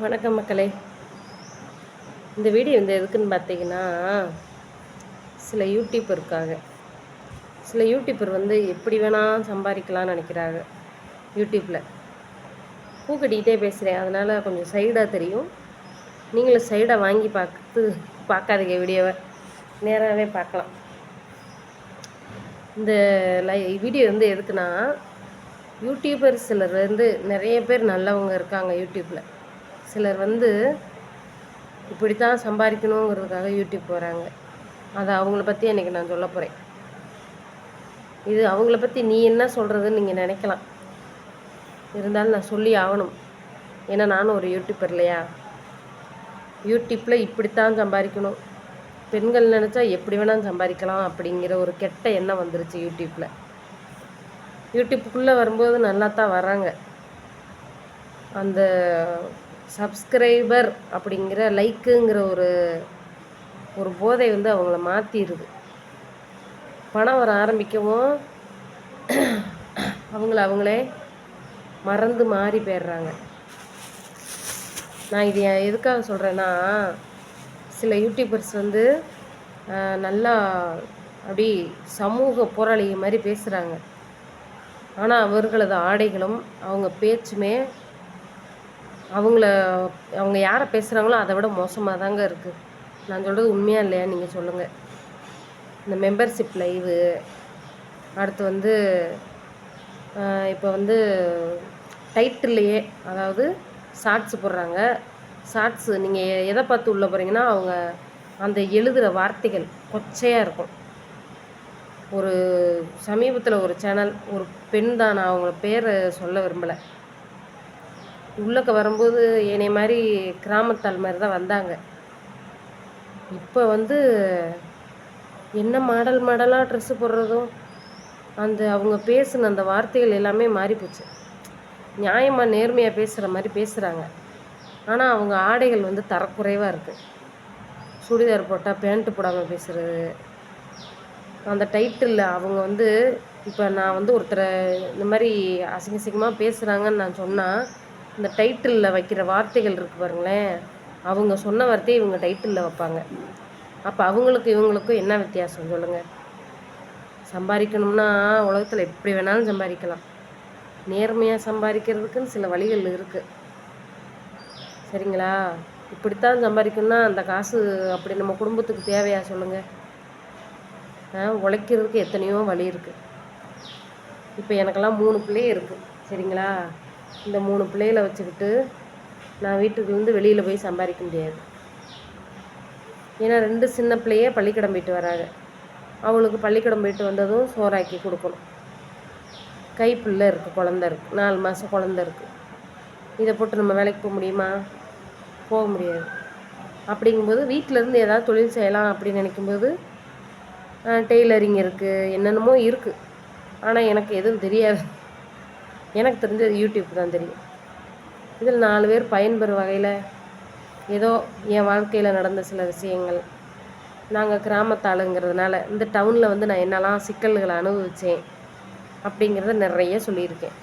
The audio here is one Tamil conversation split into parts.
வணக்கம் மக்களே. இந்த வீடியோ வந்து எதுக்குன்னு பார்த்தீங்கன்னா சில யூடியூப் இருக்காங்க. சில யூடியூப்பர் வந்து எப்படி வேணால் சம்பாதிக்கலாம்னு நினைக்கிறாங்க யூடியூப்பில் பூ கட்டிக்கிட்டே பேசுகிறேன் அதனால் கொஞ்சம் சைடாக தெரியும். நீங்களும் சைடாக வாங்கி பார்த்து பார்க்காதீங்க வீடியோவை. நேராகவே பார்க்கலாம். இந்த லை வீடியோ வந்து எதுக்குன்னா யூடியூபர் சிலர் வந்து நிறைய பேர் நல்லவங்க இருக்காங்க யூடியூப்பில் சிலர் வந்து இப்படி தான் சம்பாதிக்கணுங்கிறதுக்காக யூடியூப் போகிறாங்க அதை அவங்கள பற்றி எனக்கு நான் சொல்ல போகிறேன் இது அவங்கள பற்றி நீ என்ன சொல்கிறதுன்னு நீங்கள் நினைக்கலாம். இருந்தாலும் நான் சொல்லி ஆகணும். ஏன்னா நானும் ஒரு யூடியூப்பர் இல்லையா? யூடியூப்பில் இப்படித்தான் சம்பாதிக்கணும். பெண்கள் நினச்சா எப்படி வேணாலும் சம்பாதிக்கலாம் அப்படிங்கிற ஒரு கெட்ட எண்ணம் வந்துருச்சு யூடியூப்பில் யூடியூப்புக்குள்ளே வரும்போது நல்லா தான் வராங்க அந்த சப்ஸ்கிரைபர் அப்படிங்கிற லைக்குங்கிற ஒரு ஒரு போதை வந்து அவங்கள மாற்றிடுது பணம் வர ஆரம்பிக்கவும் அவங்கள அவங்களே மறந்து மாறி போயிடுறாங்க. நான் இது எதுக்காக சொல்கிறேன்னா சில யூடியூபர்ஸ் வந்து நல்லா அப்படி சமூக போராளி மாதிரி பேசுகிறாங்க ஆனால் அவர்களது ஆடைகளும் அவங்க பேச்சுமே அவங்கள அவங்க யாரை பேசுகிறாங்களோ அதை விட மோசமாக தாங்க இருக்குது நான் சொல்கிறது உண்மையாக இல்லையா நீங்கள் சொல்லுங்கள் இந்த மெம்பர்ஷிப் லைவு அடுத்து வந்து இப்போ வந்து டைட்டில்லையே அதாவது ஷார்ட்ஸ் போடுறாங்க. ஷார்ட்ஸ் நீங்கள் எதை பார்த்து உள்ளே போகிறீங்கன்னா அவங்க அந்த எழுதுகிற வார்த்தைகள் கொச்சையாக இருக்கும். ஒரு சமீபத்தில் ஒரு சேனல் ஒரு பெண் தான் நான் அவங்கள பேரை சொல்ல விரும்பலை. உள்ளக்க வரும்போது என்னை மாதிரி கிராமத்தால் மாதிரி தான் வந்தாங்க. இப்போ வந்து என்ன மாடல் மாடலாக ட்ரெஸ்ஸு போடுறதும் அந்த அவங்க பேசின அந்த வார்த்தைகள் எல்லாமே மாறிப்போச்சு நியாயமாக நேர்மையாக பேசுகிற மாதிரி பேசுகிறாங்க ஆனால் அவங்க ஆடைகள் வந்து தரக்குறைவாக இருக்குது சுடிதார் போட்டால் பேண்ட்டு போடாமல் பேசுகிறது அந்த டைட்டில் அவங்க வந்து இப்போ நான் வந்து ஒருத்தரை இந்த மாதிரி அசிங்க அசிங்கமாக பேசுகிறாங்கன்னு நான் சொன்னால் இந்த டைட்டிலில் வைக்கிற வார்த்தைகள் இருக்கு பாருங்களேன். அவங்க சொன்ன வார்த்தையை இவங்க டைட்டிலில் வைப்பாங்க. அப்போ அவங்களுக்கு இவங்களுக்கும் என்ன வித்தியாசம் சொல்லுங்கள் சம்பாதிக்கணும்னா உலகத்தில் எப்படி வேணாலும் சம்பாதிக்கலாம். நேர்மையாக சம்பாதிக்கிறதுக்குன்னு சில வழிகள் இருக்குது சரிங்களா? இப்படித்தான் சம்பாதிக்கணும்னா அந்த காசு அப்படி நம்ம குடும்பத்துக்கு தேவையா சொல்லுங்கள் ஆ, உழைக்கிறதுக்கு எத்தனையோ வழி இருக்குது இப்போ எனக்கெல்லாம் மூணு பிள்ளையே இருக்குது சரிங்களா? இந்த மூணு பிள்ளைகளை வச்சுக்கிட்டு நான் வீட்டுக்குலேருந்து வெளியில் போய் சம்பாதிக்க முடியாது. ஏன்னா ரெண்டு சின்ன பிள்ளையே பள்ளிக்கூடம் போயிட்டு வராங்க. அவளுக்கு பள்ளிக்கூடம் போயிட்டு வந்ததும் சோறாக்கி கொடுக்கணும். கைப்பிள்ளை இருக்குது குழந்த இருக்குது நாலு மாதம் குழந்த இருக்குது இதை போட்டு நம்ம வேலைக்கு போக முடியுமா? போக முடியாது. அப்படிங்கும்போது வீட்டிலேருந்து ஏதாவது தொழில் செய்யலாம் அப்படின்னு நினைக்கும்போது டெய்லரிங் இருக்குது என்னென்னமோ இருக்குது ஆனால் எனக்கு எதுவும் தெரியாது. எனக்கு தெரிஞ்சது யூடியூப் தான் தெரியும். இதில் நாலு பேர் பயன்பெறும் வகையில் ஏதோ என் வாழ்க்கையில் நடந்த சில விஷயங்கள். நாங்கள் கிராமத்தாளுங்கிறதுனால இந்த டவுனில் வந்து நான் என்னெல்லாம் சிக்கல்களை அனுபவித்தேன் அப்படிங்கிறத நிறைய சொல்லியிருக்கேன்.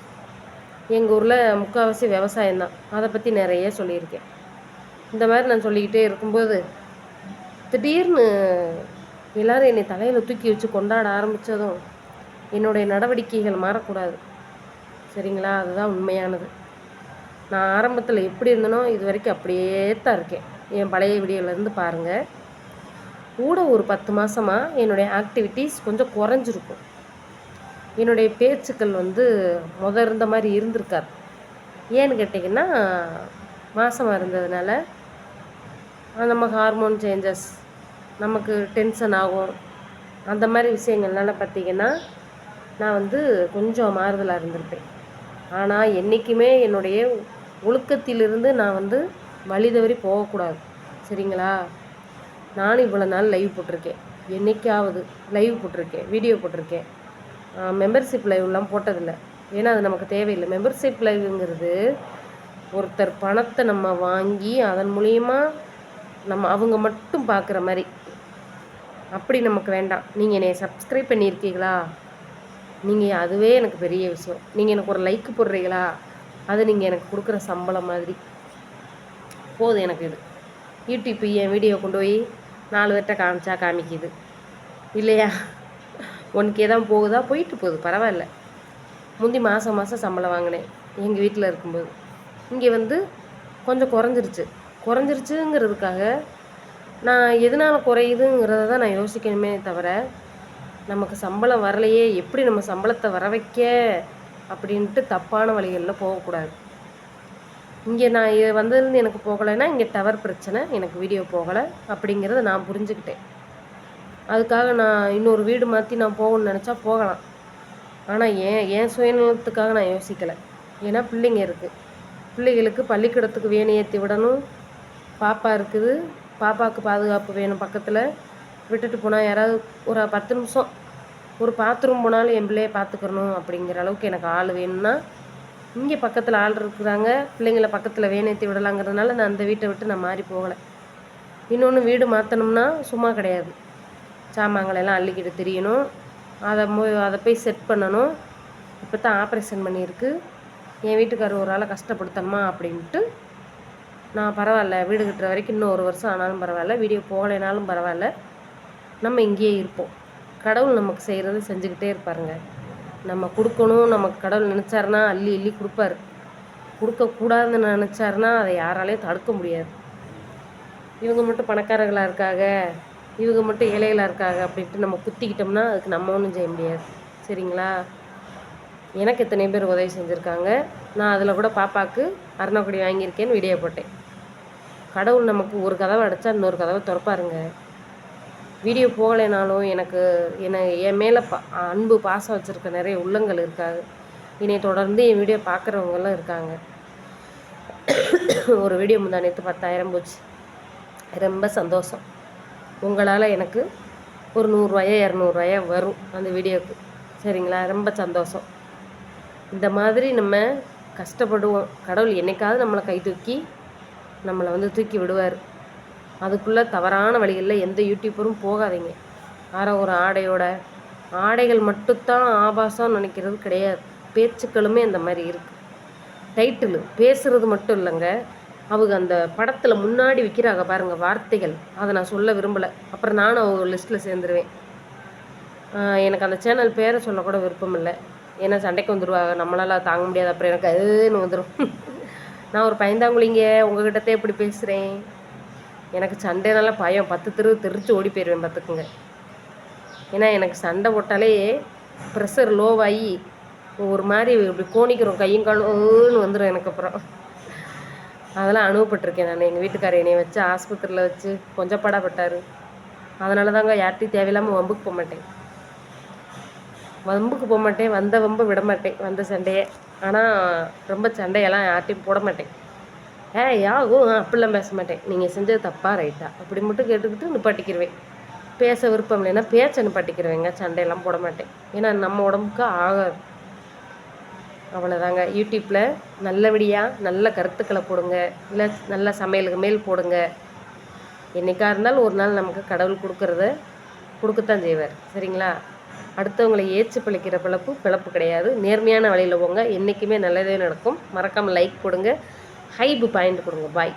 எங்கள் ஊரில் முக்கால்வாசி விவசாயம் தான். அதை பற்றி நிறைய சொல்லியிருக்கேன். இந்த மாதிரி நான் சொல்லிக்கிட்டே இருக்கும்போது திடீர்னு எல்லாரும் என்னை தலையில் தூக்கி வச்சு கொண்டாட ஆரம்பித்ததும் என்னுடைய நடவடிக்கைகள் மாறக்கூடாது. சரிங்களா? அதுதான் உண்மையானது. நான் ஆரம்பத்தில் எப்படி இருந்தனோ இது வரைக்கும் அப்படியே தான் இருக்கேன். என் பழைய வீடியோலேருந்து பாருங்கள் கூட ஒரு பத்து மாதமாக என்னுடைய ஆக்டிவிட்டீஸ் கொஞ்சம் குறைஞ்சிருக்கும். என்னுடைய பேச்சுக்கள் வந்து முத இருந்த மாதிரி இருந்திருக்காது. ஏன்னு கேட்டிங்கன்னா மாதமாக இருந்ததுனால நம்ம ஹார்மோன் சேஞ்சஸ் நமக்கு டென்ஷன் ஆகும். அந்த மாதிரி விஷயங்கள்னால பார்த்திங்கன்னா நான் வந்து கொஞ்சம் மாறுதலாக இருந்திருப்பேன். ஆனால் என்றைக்குமே என்னுடைய ஒழுக்கத்திலிருந்து நான் வந்து வழி தவறி போகக்கூடாது. சரிங்களா? நானும் இவ்வளோ நாள் லைவ் போட்டிருக்கேன். என்னைக்காவது லைவ் போட்டிருக்கேன் வீடியோ போட்டிருக்கேன். மெம்பர்ஷிப் லைவ்லாம் போட்டதில்லை. ஏன்னா அது நமக்கு தேவையில்லை. மெம்பர்ஷிப் லைவுங்கிறது ஒருத்தர் பணத்தை நம்ம வாங்கி அதன் மூலியமாக நம்ம அவங்க மட்டும் பார்க்குற மாதிரி. அப்படி நமக்கு வேண்டாம். நீங்கள் என்னை சப்ஸ்கிரைப் பண்ணியிருக்கீங்களா? நீங்கள் அதுவே எனக்கு பெரிய விஷயம். நீங்கள் எனக்கு ஒரு லைக் போடுறீங்களா? அது நீங்கள் எனக்கு கொடுக்குற சம்பளம் மாதிரி. போதும் எனக்கு இது. யூடியூப் என் வீடியோ கொண்டு போய் நாலு பேர்கிட்ட காமிச்சா காமிக்குது. இல்லையா? உனக்கே தான் போகுதா? போயிட்டு போகுது. பரவாயில்ல. முந்தி மாதம் மாதம் சம்பளம் வாங்கினேன். எங்கள் வீட்டில் இருக்கும்போது. இங்கே வந்து கொஞ்சம் குறைஞ்சிருச்சு. குறைஞ்சிருச்சுங்கிறதுக்காக நான் எதனால் குறையுதுங்கிறத தான் நான் யோசிக்கணுமே தவிர நமக்கு சம்பளம் வரலையே எப்படி நம்ம சம்பளத்தை வர வைக்க? அப்படின்ட்டு தப்பான வழிகளில் போகக்கூடாது. இங்கே நான் இது வந்ததுலேருந்து எனக்கு போகலைன்னா இங்கே டவர் பிரச்சனை எனக்கு வீடியோ போகலை அப்படிங்கிறத நான் புரிஞ்சுக்கிட்டேன். அதுக்காக நான் இன்னொரு வீடு மாற்றி நான் போகணும்னு நினச்சா போகலாம். ஆனால் ஏன் ஏன் சுயநலத்துக்காக நான் யோசிக்கலை. ஏன்னா பிள்ளைங்க இருக்குது பிள்ளைகளுக்கு பள்ளிக்கூடத்துக்கு வேணும் ஏற்றி விடணும். பாப்பா இருக்குது. பாப்பாவுக்கு பாதுகாப்பு வேணும் பக்கத்தில். விட்டுட்டு போனால் யாராவது ஒரு பத்து நிமிஷம் ஒரு பாத்ரூம் போனாலும் என் பிள்ளைய பார்த்துக்கணும் அப்படிங்கிற அளவுக்கு எனக்கு ஆள் வேணும்னா இங்கே பக்கத்தில் ஆள் இருக்கிறாங்க பிள்ளைங்கள பக்கத்தில் வேணேற்றி விடலாங்கிறதுனால நான் அந்த வீட்டை விட்டு நான் மாறி போகலை. இன்னொன்று வீடு மாற்றணும்னா சும்மா கிடையாது. சாமான்களெல்லாம் அள்ளிக்கிட்டு திரியணும். அதை மோ அதை போய் செட் பண்ணணும். இப்போ தான் ஆப்ரேஷன் பண்ணியிருக்கு. என் வீட்டுக்காரர் ஒரு ஆளை கஷ்டப்படுத்தணுமா அப்படின்ட்டு நான் பரவாயில்ல வீடு கட்டுற வரைக்கும் இன்னும் ஒரு வருஷம் ஆனாலும் பரவாயில்ல வீடியோ போகலைனாலும் பரவாயில்ல. நம்ம இங்கேயே இருப்போம். கடவுள் நமக்கு செய்கிறது செஞ்சுக்கிட்டே இருப்பாருங்க. நம்ம கொடுக்கணும் நமக்கு கடவுள் நினச்சாருன்னா அள்ளி அள்ளி கொடுப்பாரு. கொடுக்கக்கூடாதுன்னு நினச்சாருன்னா அதை யாராலையும் தடுக்க முடியாது. இவங்க மட்டும் பணக்காரர்களாக இருக்காங்க இவங்க மட்டும் ஏழைகளாக இருக்காங்க அப்படின்ட்டு நம்ம குத்திக்கிட்டோம்னா அதுக்கு நம்ம ஒன்றும் செய்ய முடியாது. சரிங்களா? எனக்கு எத்தனை பேர் உதவி செஞ்சுருக்காங்க. நான் அதில் கூட பாப்பாவுக்கு அருணாக்குடி வாங்கியிருக்கேன்னு வீடியோ போட்டேன். கடவுள் நமக்கு ஒரு கதவை அடைச்சா இன்னொரு கதவை திறப்பாருங்க. வீடியோ போகலைனாலும் எனக்கு என்னை என் மேலே பா அன்பு பாசம் வச்சுருக்க நிறைய உள்ளங்கள் இருக்காது. என்னை தொடர்ந்து என் வீடியோ பார்க்குறவங்கெல்லாம் இருக்காங்க. ஒரு வீடியோ முந்தா நேற்று பத்தாயிரம் போச்சு. ரொம்ப சந்தோஷம். உங்களால் எனக்கு ஒரு நூறுரூவாயோ இரநூறுவாயோ வரும் அந்த வீடியோவுக்கு சரிங்களா? ரொம்ப சந்தோஷம். இந்த மாதிரி நம்ம கஷ்டப்படுவோம். கடவுள் என்னைக்காவது நம்மளை கை தூக்கி நம்மளை வந்து தூக்கி விடுவார். அதுக்குள்ளே தவறான வழிகளில் எந்த யூடியூப்பரும் போகாதீங்க. ஆற ஒரு ஆடையோட ஆடைகள் மட்டும்தான் ஆபாசம் நினைக்கிறது கிடையாது. பேச்சுக்களுமே அந்த மாதிரி இருக்குது டைட்டிலு பேசுகிறது மட்டும் இல்லைங்க. அவங்க அந்த படத்தில் முன்னாடி விற்கிறாங்க பாருங்கள் வார்த்தைகள். அதை நான் சொல்ல விரும்பலை. அப்புறம் நானும் அவங்க லிஸ்ட்டில் சேர்ந்துருவேன். எனக்கு அந்த சேனல் பேரை சொல்லக்கூட விருப்பம் இல்லை. ஏன்னா சண்டைக்கு வந்துடுவாங்க நம்மளால் தாங்க முடியாது. அப்புறம் எனக்கு அதுன்னு வந்துடும் நான் ஒரு பயந்தாங்குழிங்க. உங்ககிட்டத்தே எப்படி பேசுகிறேன் எனக்கு சண்டைனால பயம். பத்து தெரு தெரிச்சு ஓடி போயிடுவேன் பார்த்துக்குங்க. ஏன்னா எனக்கு சண்டை போட்டாலே ப்ரெஷர் லோவாகி ஒரு மாதிரி இப்படி கோணிக்கிறோம் கையும் காலும்னு வந்துடும் எனக்கு அப்புறம். அதெல்லாம் அனுபவப்பட்டிருக்கேன் நான். எங்கள் வீட்டுக்காரர் என்னை வச்சு ஆஸ்பத்திரியில் வச்சு கொஞ்சம் படாப்பட்டார் அதனால தாங்க யார்ட்டையும் தேவையில்லாமல் வம்புக்கு போக மாட்டேன். வம்புக்கு போக மாட்டேன். வந்த வம்பு விட மாட்டேன். வந்த சண்டையே. ஆனால் ரொம்ப சண்டையெல்லாம் யார்ட்டையும் போட மாட்டேன். ஏ யாகும் அப்படிலாம் பேச மாட்டேன். நீங்கள் செஞ்சது தப்பாக ரைட்டா? அப்படி மட்டும் கேட்டுக்கிட்டு நிப்பாட்டிக்கிடுவேன் பேச விருப்பம் இல்லைன்னா பேச்ச நிப்பாட்டிக்கிடுவேங்க சண்டையெல்லாம் போட மாட்டேன். ஏன்னா நம்ம உடம்புக்கு ஆகாது. அவ்வளோதாங்க யூடியூப்பில் நல்லபடியாக நல்ல கருத்துக்களை போடுங்க. இல்லை நல்ல சமையலுக்கு மேல் போடுங்க. என்றைக்காக இருந்தாலும் ஒரு நாள் நமக்கு கடவுள் கொடுக்குறத கொடுக்கத்தான் செய்வார். சரிங்களா? அடுத்தவங்களை ஏச்சு பிழைக்கிற பிழப்பு பிழப்பு கிடையாது. நேர்மையான வழியில் போங்க. என்றைக்குமே நல்லதே நடக்கும். மறக்காமல் லைக் கொடுங்க ஹைப்பு பாயிண்ட் கொடுங்க. பாய்